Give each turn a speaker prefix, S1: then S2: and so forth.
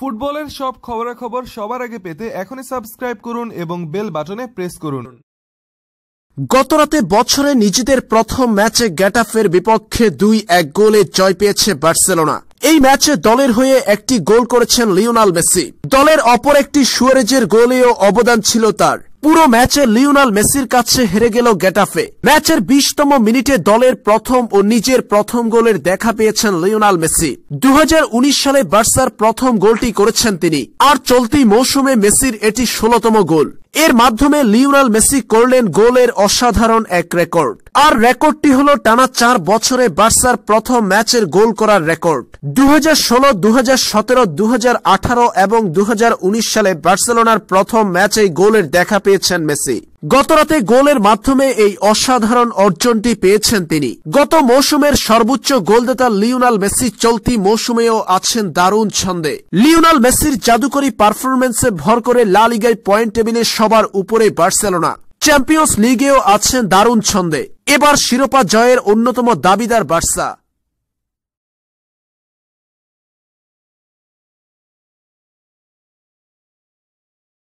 S1: ফুটবলের সব খবরাখবর সবার আগে পেতে এখনই সাবস্ক্রাইব করুন এবং বেল বাটনে প্রেস করুন।
S2: গতরাতে বছরে নিজেদের প্রথম ম্যাচে গ্যাটাফের বিপক্ষে দুই এক গোলে জয় পেয়েছে বার্সেলোনা। এই ম্যাচে দলের হয়ে একটি গোল করেছেন লিওনাল মেসি। দলের অপর একটি সুয়ারেজের গোলেও অবদান ছিল তার। পুরো ম্যাচে লিওনাল মেসির কাছে হেরে গেল গেটাফে। ম্যাচের বিশতম মিনিটে দলের প্রথম ও নিজের প্রথম গোলের দেখা পেয়েছেন লিওনাল মেসি। দু হাজার উনিশ সালে বার্সার প্রথম গোলটি করেছেন তিনি। আর চলতি মৌসুমে মেসির এটি ষোলতম গোল। এর মাধ্যমে লিওনাল মেসি করলেন গোলের অসাধারণ এক রেকর্ড। আর রেকর্ডটি হল টানা চার বছরে বার্সার প্রথম ম্যাচের গোল করার রেকর্ড। দু হাজার ষোলো দু হাজার সতেরো দু হাজার আঠারো এবং দু হাজার উনিশ সালে বার্সেলোনার প্রথম ম্যাচে গোলের দেখা পেয়েছেন মেসি। গতরাতে গোলের মাধ্যমে এই অসাধারণ অর্জনটি পেয়েছেন তিনি। গত মৌসুমের সর্বোচ্চ গোলদাতা লিওনাল মেসি চলতি মৌসুমেও আছেন দারুণ ছন্দে। লিওনাল মেসির জাদুকরী পারফরমেন্সে ভর করে লা লিগায় পয়েন্ট টেবিলে সবার উপরে বার্সেলোনা। চ্যাম্পিয়ন্স লিগেও আছেন দারুণ ছন্দে। এবার শিরোপা জয়ের অন্যতম দাবিদার বার্সা।